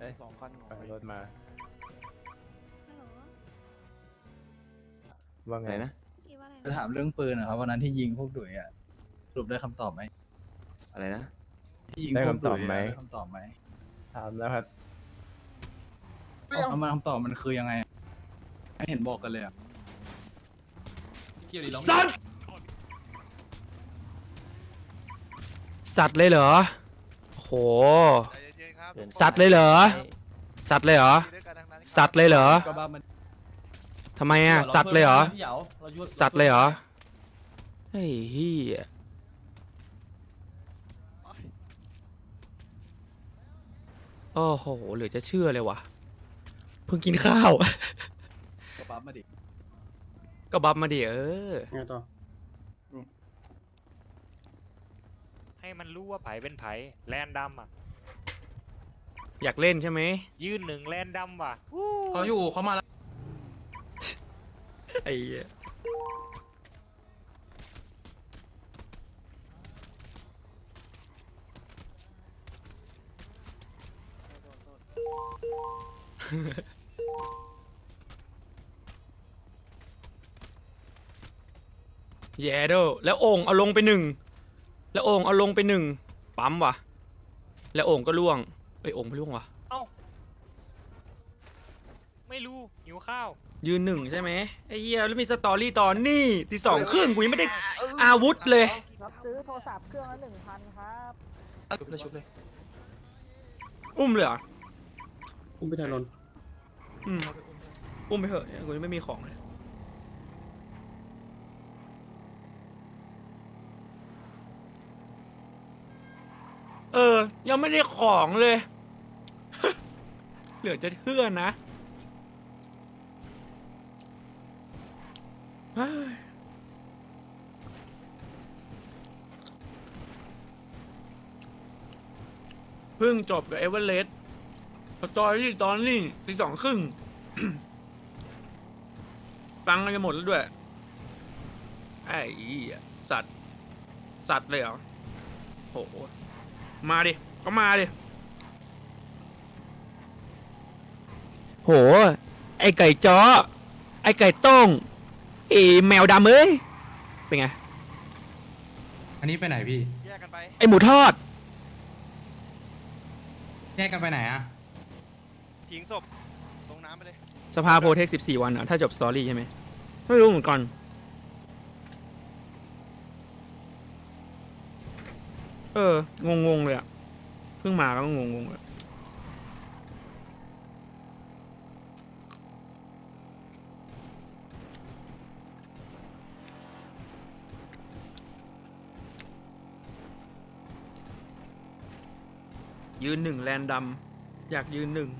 เอ้ย สองคันไปรถมา ฮัลโหลว่าไงอะไรนะพี่ว่าอะไรจะถามเรื่องปืนนะครับวันนั้นที่ยิงพวกดุยอะสรุปได้คำตอบไหมอะไรนะ ที่ยิงพวกดุยะได้คำตอบไหมถามแล้วครับ เอามาคำตอบมันคือยังไงไม่เห็นบอกกันเลยอะสัตว์สัตว์เลยเหรอโหใจเย็นๆครับ สัตว์เลยเหรอ สัตว์เลยเหรอด้วยกันทั้งนั้นครับสัตว์เลยเหรอก็บ้ามันทำไมอะ สัตว์เลยเหรอ สัตว์เลยเหรอเฮ้ยเฮียโอ้โห เหลือจะเชื่อเลยวะเพิ่งกินข้าวก็บ้ามาดิก็บัฟมาดิเออไงต่อให้มันรู้ว่าไผเป็นไผแลนดำอะ อยากเล่นใช่ไหมยืนหนึ่งแลนดำว่ะเขาอยู่เขามาแล้วไอ้เหี้ยแย่เด้อแล้วโอ่งเอาลงไปหนึ่งแล้วโอ่งเอาลงไปหนึ่งปั๊มว่ะ แล้วโอ่งก็ล่วง ไอยโอ่งไม่ล่วงว่ะเอ้าไม่รู้หิวข้าว ยืนหนึ่งใช่ไหมไอ้เหี้ยแล้วมีสตอรี่ตอนนี่ตีสองครึ่งกูยังไม่ได้อาวุธเลย รับซื้อโทรศัพท์เครื่องละหนึ่งพันครับชุบเลยชุบเลยอุ้มเลยเหรออุ้มไปทางนนท์อืมอุ้มไปเถอะเนี่ยกูยังไม่มีของเลยเออ ยังไม่ได้ของเลย เหลือจะเชื่อนะเพิ่งจบกับเอเวอเรสต์สตอรี่ตอนนี้ตีสองครึ่งฟังกันจะหมดแล้วด้วย ไอ้ีสัตว์ สัตว์เลยเหรอโห มาดิ ก็มาดิ โห ไอไก่จ้อ ไอไก่ต้งไอแมวดำเอ้ย เป็นไง อันนี้ไปไหนพี่ แยกกันไป ไอหมูทอด แยกกันไปไหนอะทิ้งศพลงน้ำไปเลย สภาโปรเทค14 วันเหรอถ้าจบสตอรี่ใช่ไหมไม่รู้เหมือนกัน เออ งงๆเลยอะเพิ่งมาแล้วก็งงๆเลย ยืนหนึ่งแลนดำอยากยืนหนึ่ง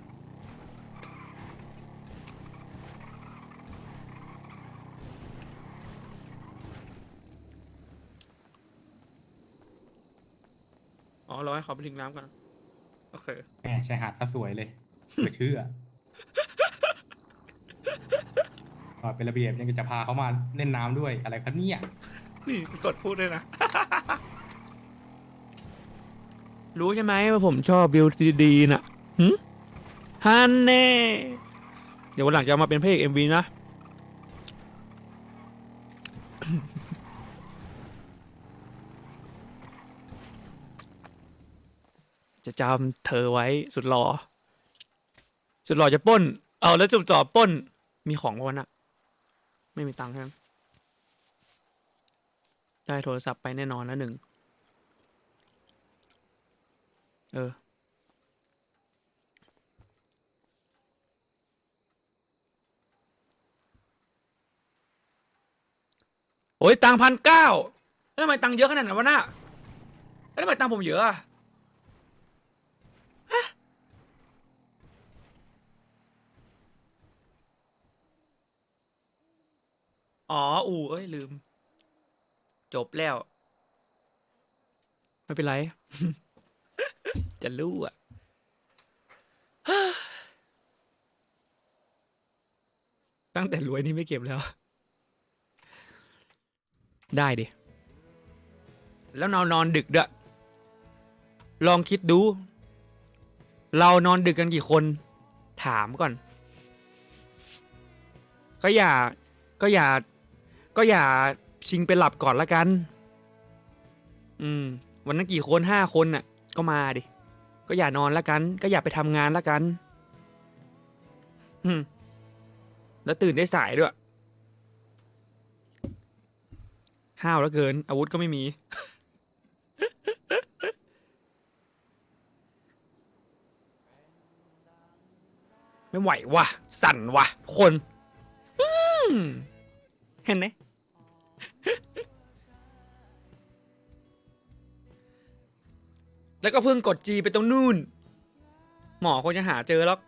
อ๋อรอให้เขาไปทิ้งน้ำกันโอเค แหมชายหาดซะสวยเลยเหลือเชื่ออ่าเป็นระเบียบยังจะพาเขามาเล่นน้ำด้วยอะไรครับเนี่ย นี่กดพูดเลยนะ รู้ใช่ไหมว่าผมชอบวิวดีๆน่ะหึฮันเน่ เดี๋ยววันหลังจะามาเป็นพระเอกเอ็มวีนะ จะจำเธอไว้สุดหล่อ สุดหล่อจะปล้น เอาแล้วจุบจ่อปล้น มีของวันอะไม่มีตังค์ใช่ไหมได้โทรศัพท์ไปแน่นอนแล้วหนึ่ง เออ โอ้ยตังพันเก้าแล้วทำไมตังเยอะขนาดนั้นวะน่ะแล้วทำไมตังผมเยอะอะอ๋อ อู่เอ้ย ลืม จบแล้ว ไม่เป็นไร จะรู้อะตั้งแต่รวยนี่ไม่เก็บแล้ว ได้ดิ แล้วนอนนอนดึกด้วย ลองคิดดู เรานอนดึกกันกี่คน ถามก่อน ก็อย่า ก็อย่า ก็อย่าชิงไปหลับก่อนละกัน อืม วันนั้นกี่คนห้าคนน่ะ ก็มาดิ ก็อย่านอนละกัน ก็อย่าไปทำงานละกันอืมแล้วตื่นได้สายด้วย ห้าวแล้วเกิน อาวุธก็ไม่มี ไม่ไหววะสั่นวะคน เห็นไหม แล้วก็เพิ่งกดจีไปตรงนู่น หมอคงจะหาเจอแล้ว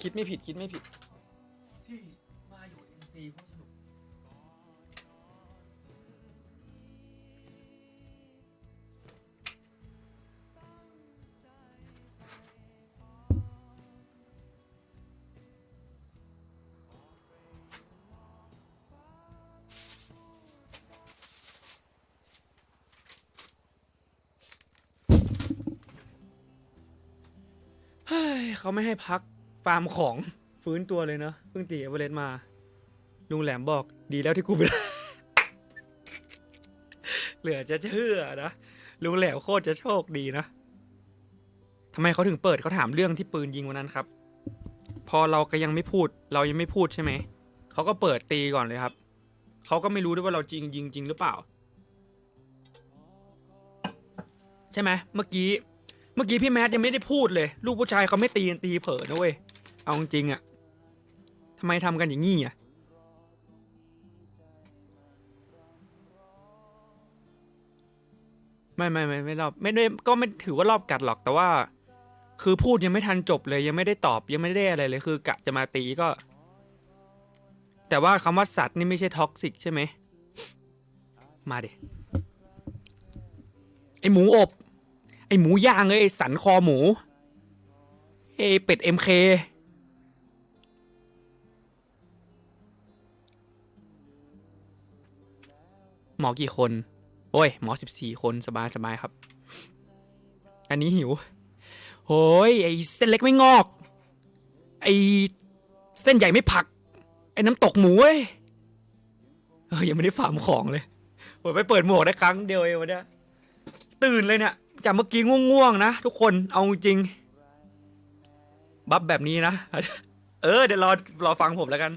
คิดไม่ผิดคิดไม่ผิด เขาไม่ให้พักฟาร์มของฟื้นตัวเลยเนอะเพิ่งตีเอเวอเรสต์มา ลุงแหลมบอกดีแล้วที่กูไปเหลือจะเชื่อนะลุงแหลมโคตรจะโชคดีนะทำไมเขาถึงเปิดเขาถามเรื่องที่ปืนยิงวันนั้นครับ พอเราก็ยังไม่พูด เรายังไม่พูดใช่ไหมเขาก็เปิดตีก่อนเลยครับเขาก็ไม่รู้ด้วยว่าเราจริงยิงจริงหรือเปล่า ใช่ไหมเมื่อกี้ เมื่อกี้พี่แมทยังไม่ได้พูดเลย ลูกผู้ชายเขาไม่ตีตีเผลอนะเว้ย เอาจริงๆอะทำไมทำกันอย่างงี้อะไม่ไม่ไม่ไม่รอบไม่ได้ก็ไม่ถือว่ารอบกัดหรอกแต่ว่า คือพูดยังไม่ทันจบเลยยังไม่ได้ตอบยังไม่ได้อะไรเลยคือกะจะมาตีก็ แต่ว่าคำว่าสัตว์นี่ไม่ใช่ท็อกซิกใช่ไหมมาดิไอหมูอบ ไอหมูย่างเลยไอสันคอหมูไอเป็ดเอ็มเคหมอกี่คน โอ้ย หมอสิบสี่คนสบายสบายครับ อันนี้หิวโอ้ยไอเส้นเล็กไม่งอก ไอเส้นใหญ่ไม่ผัก ไอน้ำตกหมูเว้ยเออยังไม่ได้ฝามของเลยโอ้ยไปเปิดหมวกได้ครั้งเดียวเองวันเนี้ตื่นเลยเนี่ย จากเมื่อกี้ง่วงๆนะทุกคนเอาจริง บัฟแบบนี้นะ เออเดี๋ยวรอรอฟังผมแล้วกัน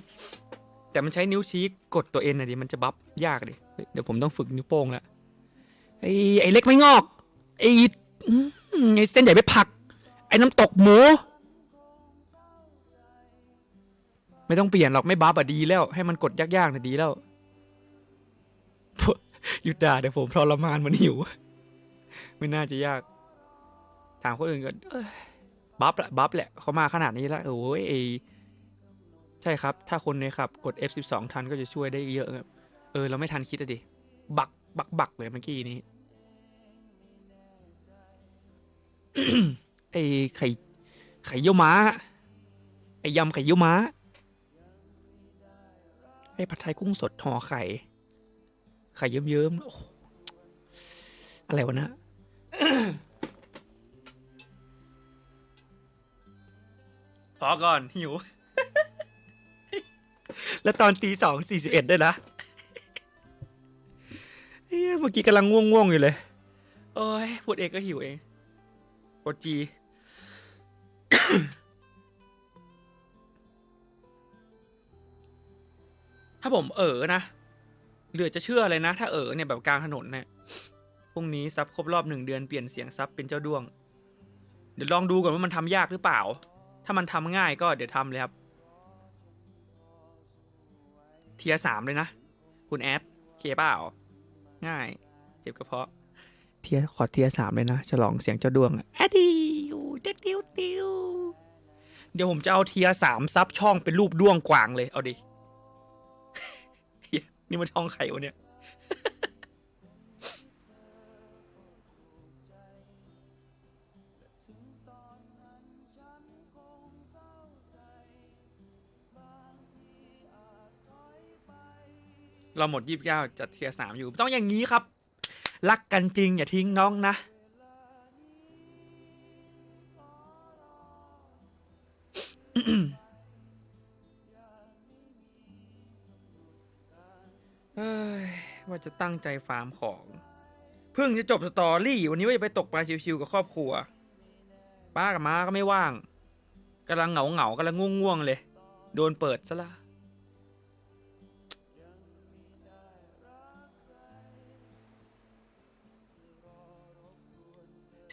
แต่มันใช้นิ้วชี้กดตัวเอ็นนะดิมันจะบัฟยากดิเฮ้ยเดี๋ยวผมต้องฝึกนิ้วโป้งแล้วไอ้ไอ้เล็กไม่งอกไอ้ไอ้เส้นใหญ่ไม่ผัก ไอ้น้ำตกหมู ไม่ต้องเปลี่ยนหรอกไม่บัฟอะดีแล้ว ให้มันกดยากๆนะดีแล้วหยุดด่าเดี๋ยวผมทรมานมันหิว ไม่น่าจะยาก ถามคนอื่นก็เอ้ยบัฟแหละบัฟแหละเขามาขนาดนี้แล้วโอ้ยไอใช่ครับ ถ้าคนในขับ กด F12 ทันก็จะช่วยได้เยอะครับเออ เราไม่ทันคิดอะดิ บัก บัก บักเลยเมื่อกี้นี้ไอ้ไข่ไข่เยี่ยวม้า ไอ้ยำไข่เยี่ยวม้า ไอ้ผัดไทยกุ้งสดห่อไข่ ไข่เยิ้มๆโอ้อะไรวะนะ พอก่อนหิว แล้วตอนตีสองสี่สิบเอ็ดด้วยนะเฮ้ยเมื่อกี้กำลังง่วงๆอยู่เลย โอ้ยพูดเองก็หิวเองกดจีถ้าผมเออนะเหลือจะเชื่อเลยนะ ถ้าเออเนี่ยแบบกลางถนนเนี่ย พรุ่งนี้ซับครบรอบหนึ่งเดือนเปลี่ยนเสียงซับเป็นเจ้าด้วง เดี๋ยวลองดูก่อนว่ามันทำยากหรือเปล่า ถ้ามันทำง่ายก็เดี๋ยวทำเลยครับ เทียสามเลยนะ คุณแอดเคเปล่า ง่าย เจ็บกระเพาะ เทียขอเทียสามเลยนะ ฉลองเสียงเจ้าดวงอะอะดีอยู่เด็ดติวติวเดี๋ยวผมจะเอาเทียสามซับช่องเป็นรูปด้วงกวางเลย เอาดิเหี้ยนี่มันช่องใครวะเนี่ย เราหมดยี่สิบเก้าจัดเทียสามอยู่ ต้องอย่างนี้ครับ รักกันจริงอย่าทิ้งน้องนะเอ้ยว่าจะตั้งใจฟาร์มของ เพิ่งจะจบสตอรี่ วันนี้ว่าจะไปตกปลาชิวๆกับครอบครัว ป้ากับม้าก็ไม่ว่างกำลังเหงาเหงาๆกำลังง่วงๆเลย โดนเปิดซะละ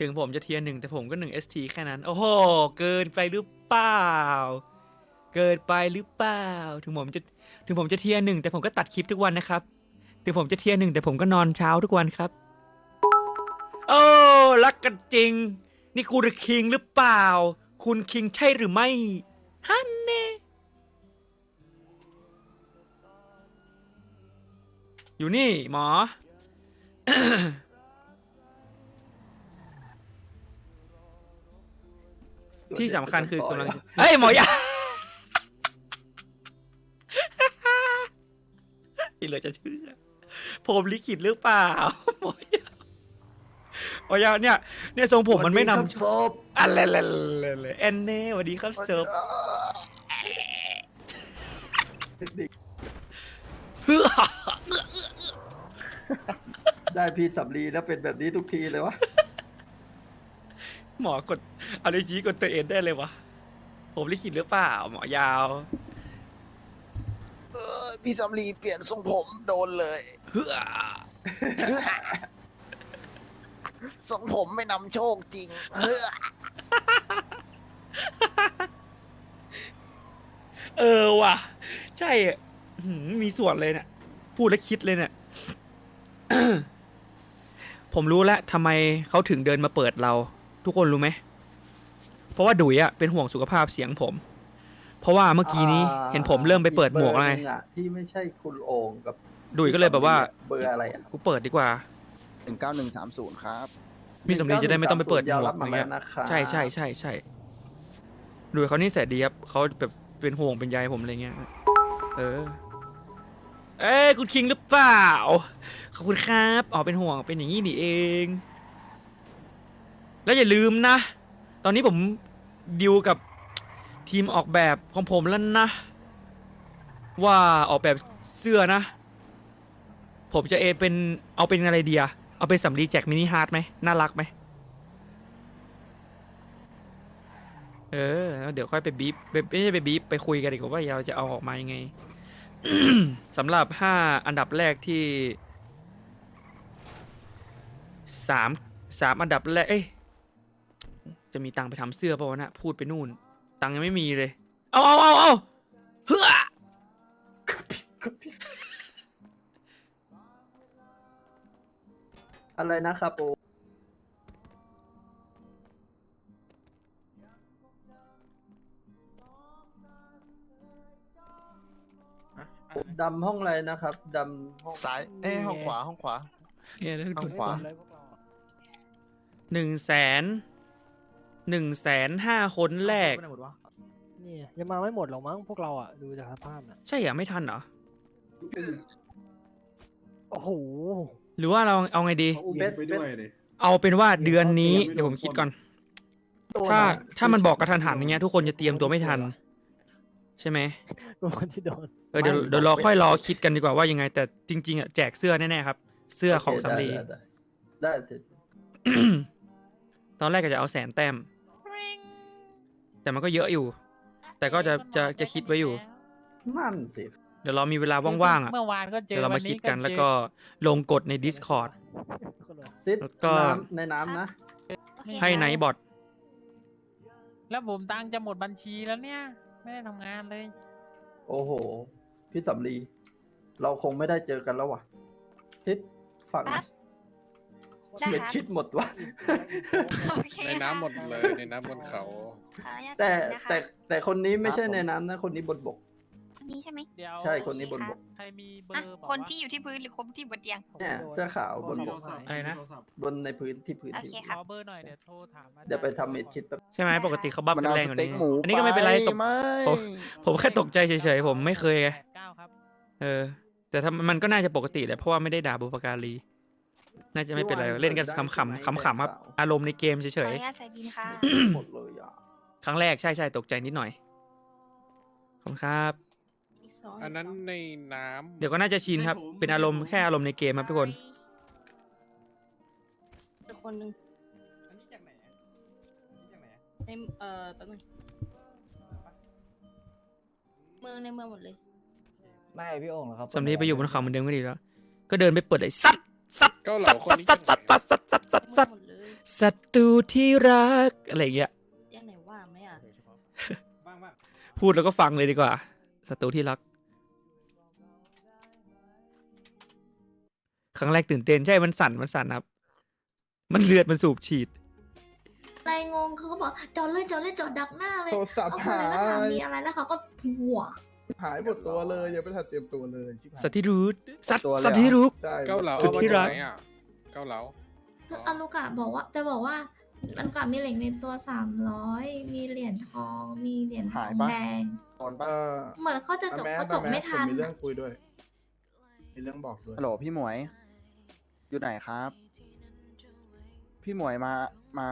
ถึงผมจะเทียร์หนึ่งแต่ผมก็หนึ่ง ST แค่นั้น โอ้โห เกินไปหรือเปล่า เกินไปหรือเปล่า ถึงผมจะถึงผมจะเทียร์หนึ่งแต่ผมก็ตัดคลิปทุกวันนะครับ ถึงผมจะเทียร์หนึ่งแต่ผมก็นอนเช้าทุกวันครับ โอ้รักกันจริง นี่คุณคิงหรือเปล่า คุณคิงใช่หรือไม่ฮันเน่อยู่นี่หมอ ที่สำคัญคือกำลังเฮ้ยหมอยาที่เหลือจะเชื่อผมลิขิตหรือเปล่าหมอยาหมอยาเนี่ย เนี่ยทรงผมมันไม่นำโชคอะไรเลยแอนเน่สวัสดีครับเซิร์ฟเฮ้อได้พี่สำลีแล้วเป็นแบบนี้ทุกทีเลยวะ หมอกด เอาลิจีกดตัวเองได้เลยวะ ผมลิขิตหรือเปล่า หมอยาว เออพี่สำลีเปลี่ยนทรงผมโดนเลยเฮ้อทรงผมไม่นำโชคจริงเฮ้อเออว่ะ ใช่อะอื้อหือมีส่วนเลยเนี่ยพูดแล้วคิดเลยเนี่ย ผมรู้แล้วทำไมเขาถึงเดินมาเปิดเรา ทุกคนรู้ไหมเพ ราะว่าดุยอะเป็นห่วงสุขภาพเสียงผม เพราะว่าเมื่อกี้นี้เห็นผมเริ่มไปเปิดหมวกอะไรเบอร์หนึ่งอะที่ไม่ใช่คุณโอ่งกับดุยก็เลยแบบว่าเบอร์อะไรอะกูเปิดดีกว่า หนึ่งเก้าหนึ่งสามศูนย์ครับ พี่สำลีจะได้ไม่ต้องไปเปิดหมวกยาวรับอมาย่างแล้เงี้วยนะครับใช่ใช่ใช่ใช่ดุยเขานี่แสนดีครับเขาแบบเป็นห่วงเป็นใยผมอะไรเงี้ย เออ เอ้ยคุณคิงหรือเปล่า ขอบคุณครับอ๋อเป็นห่วงเป็นอย่างนี้นี่เอง แล้วอย่าลืมนะ ตอนนี้ผม ดิวกับทีมออกแบบของผมแล้วนะ ว่าออกแบบเสื้อนะ ผมจะเอเป็นเอาเป็นอะไรเดียเอาเป็นสำลีแจ็คมินิฮาร์ดไหมน่ารักไหมเออเดี๋ยวค่อยไปบีบไไม่ใช่ไปบีบไปคุยกันดีกว่าว่าเราจะเอาออกมายังไงสำหรับห้าอันดับแรกที่สามสามอันดับแรกเอ้ย จะมีตังค์ไปทำเสื้อป่าวะนะพูดไปนู่น ตังค์ยังไม่มีเลย เอาเอาเอาเอาเฮ้ออะไรนะครับโอดำห้องอะไรนะครับดำห้องซ้ายเอ้ยห้องขวาห้องขวาเนี่ยแล้วทางขวาหนึ่งแสน หนึ่งแสนห้าคนแรกนี่ยังมาไม่หมดหรอกมั้งพวกเราอะดูจากสภาพน่ะใช่เหรอไม่ทันเหรอ โอ้โหหรือว่าเราเอาไงดี เบสไปเบด้สวยดิเอาเป็นว่าเดือนนี้เอาเตรียมไว้เดี๋ยวผมลงคิดคนก่อน ถ้าถ้ามันบอกกระทันหันอย่างเงี้ยทุกคนจะเตรียมตัวไม่ทัน ใช่ไหมเป็นคนที่โดนเออเดี๋ยวเดี๋ยวรอค่อยรอคิดกันดีกว่าว่ายังไง แต่จริง ๆอะแจกเสื้อแน่ๆครับ เสื้อของโคสำลีได้ได้ได้ได้สิตอนแรกก็จะเอาแสนแต้ม แต่มันก็เยอะอยู่ แต่ก็จะจะจะคิดไว้อยู่ นั่นสิเดี๋ยวเรามีเวลาว่างๆอะเมื่อวานก็เจอเดี๋ยวเรามาคิดกันแล้วก็ลงกฎใน Discord ซิดแล้วก็ น้ำในน้ำนะ ให้ไนท์บอทแล้วผมตังค์จะหมดบัญชีแล้วเนี่ย ไม่ได้ทำงานเลย โอ้โห พี่สำลี เราคงไม่ได้เจอกันแล้วว่ะ ซิดฝั่งครับ ได้เม็ดครับ คิดหมดวะโอเคในน้ำหมดค่ะเลยในน้ำบนเขา ขออนุญาตแต่ใส่นะคะแต่แต่คนนี้ไม่ใช่ครับผมในน้ำนะ คนนี้บนบกอันนี้ใช่ไหม เดี๋ยวใช่คนนี้บนบก ใครมีเบออะ ร์บอกคนว่าที่อยู่ที่พื้นหรือคนที่บนเตียงเนี่ยเสื้อขาวบนบก อะไรนะ บนในพื้นที่พื้นโอที่เคครับขอเบอร์หน่อยเดี๋ยวโทรถามว่าเดี๋ยวไปทำเม็ดคิดแป๊บใช่ไหมได้ค่ะปกติเขาบัฟมันกันเอาแรงสกว่าเต็นี้กหมูอันนี้ก็ไม่เป็นไรตกไม่ผม ผมแค่ตกใจเฉยๆผมไม่เคยไง แปดเก้าครับ เออ แต่ถ้ามันก็น่าจะปกติแหละเพราะว่าไม่ได้ด่าบุพการี น่าจะไม่เป็นไรพี่ว่าเล่นกันได้ขำใช่ไหมๆขำๆครับแฟนสาวอารมณ์ในเกมขเฉออยนุญาตใส่บินค่ะ หมดเลยอะๆครั้งแรกใช่ใช่ตกใจนิดหน่อยขอบคุณครับ อันนั้นในน้ำเดี๋ยวก็น่าจะชินครับ เป็นอารมณ์แค่อารมณ์ในเกมครับทุกคนคนหนึ่งอันนี้จากไหนอันนี้จากไหนในเอ่อแป๊บนึงเมืองในเมืองหมดเลย ไม่พี่โอ่งหรอครับสำนีไปอยู่บนเขาเหมือนเดิมก็ดีแล้ว ก็เดินไปเปิดไอ้สัตว์ สัตว์เกาเหสัลาตว์คนสัตว์นี้สัตว์สัตว์สัตว์สัตว์สัตว์สัตว์สัตว์หมดเลยศัตรูที่รักอะไรอย่างเงี้ยยังไหนว่าไหมอะบ้างบ้างพูดแล้วก็ฟังเลยดีกว่าศัตรูที่รัก ครั้งแรกตื่นเต้นใช่มันสั่นมันสั่นครับ มันเลือดมันสูบฉีดนายงงเขาก็บอกจอดเลยจอดเลยจอดดักหน้าเลยโทรศัพท์เอาคนหาเลยก็ถามยมีอะไรแล้วเขาก็ผัว หายหมดตัวเลยยังไม่ทันเตรียมตัวเลยชิบหายสัตว์ที่รู้สัตว์ตัวเลยเหรอสัตว์ที่รู้ใช่เกาเหลาสุดที่รักเอามาจากไหนอะเกาเหลาคืออารุกะบอกว่าแต่บอกว่ามันกะมีเหล็กในตัวสามร้อยมีเหรียญทอง มีเหรียญทองแดงตอนเออเหมือนเขาจะจบแม่เขาจบไม่ทันมีเรื่องคุยด้วยมีเรื่องบอกด้วยฮัลโหลพี่หมวย อยู่ไหนครับ พี่หมวยมามา